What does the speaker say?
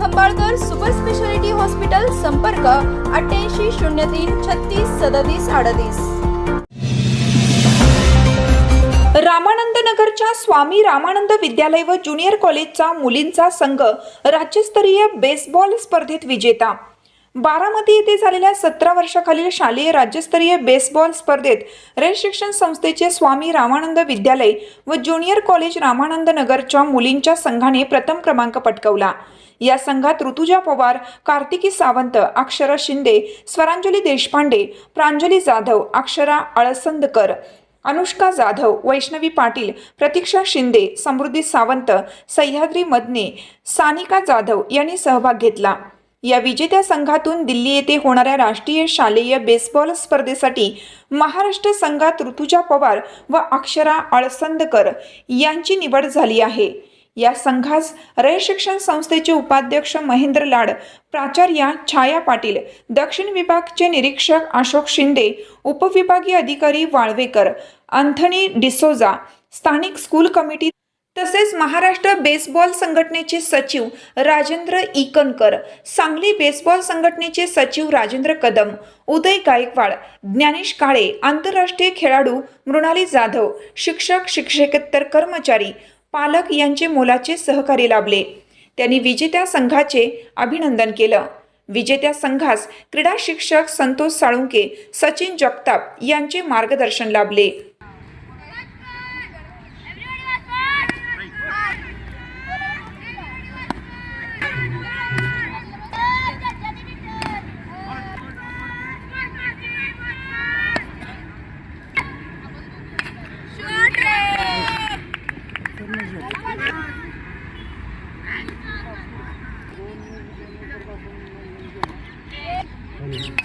Khambalkar super speciality hospital संपर्क अठ्ठ्याऐंशी शून्य तीन छत्तीस सदतीस अडतीस. रामानंद नगरच्या स्वामी रामानंद विद्यालय व ज्युनियर कॉलेजचा मुलींचा संघ राज्यस्तरीय बेसबॉल स्पर्धेत विजेता. बारामती येथे झालेल्या सतरा वर्षाखालील शालेय राज्यस्तरीय बेसबॉल स्पर्धेत रेल शिक्षण संस्थेचे स्वामी रामानंद विद्यालय व ज्युनियर कॉलेज रामानंद नगरच्या मुलींच्या संघाने प्रथम क्रमांक पटकवला. या संघात ऋतुजा पवार कार्तिकी सावंत अक्षरा शिंदे स्वरांजली देशपांडे प्रांजली जाधव अक्षरा अळसंदकर अनुष्का जाधव वैष्णवी पाटील प्रतीक्षा शिंदे समृद्धी सावंत सह्याद्री मदने सानिका जाधव यांनी सहभाग घेतला. या विजेत्या संघातून दिल्ली येथे होणाऱ्या राष्ट्रीय शालेय बेसबॉल स्पर्धेसाठी महाराष्ट्र संघात ऋतुजा पवार व अक्षरा अळसंदकर यांची निवड झाली आहे. या संघास रय शिक्षण संस्थेचे उपाध्यक्ष महेंद्र लाड प्राचार्या छाया पाटील दक्षिण विभागचे निरीक्षक अशोक शिंदे उपविभागीय अधिकारी वाळवेकर अंथनी डिसोजा स्थानिक स्कूल कमिटी तसेच महाराष्ट्र बेसबॉल संघटनेचे सचिव राजेंद्र इकनकर सांगली बेसबॉल संघटनेचे सचिव राजेंद्र कदम उदय गायकवाड ज्ञानेश काळे आंतरराष्ट्रीय खेळाडू मृणाली जाधव शिक्षक शिक्षकेतर कर्मचारी पालक यांचे मोलाचे सहकारी लाभले. त्यांनी विजेत्या संघाचे अभिनंदन केलं. विजेत्या संघास क्रीडा शिक्षक संतोष साळुंके सचिन जगताप यांचे मार्गदर्शन लाभले. Mm-hmm.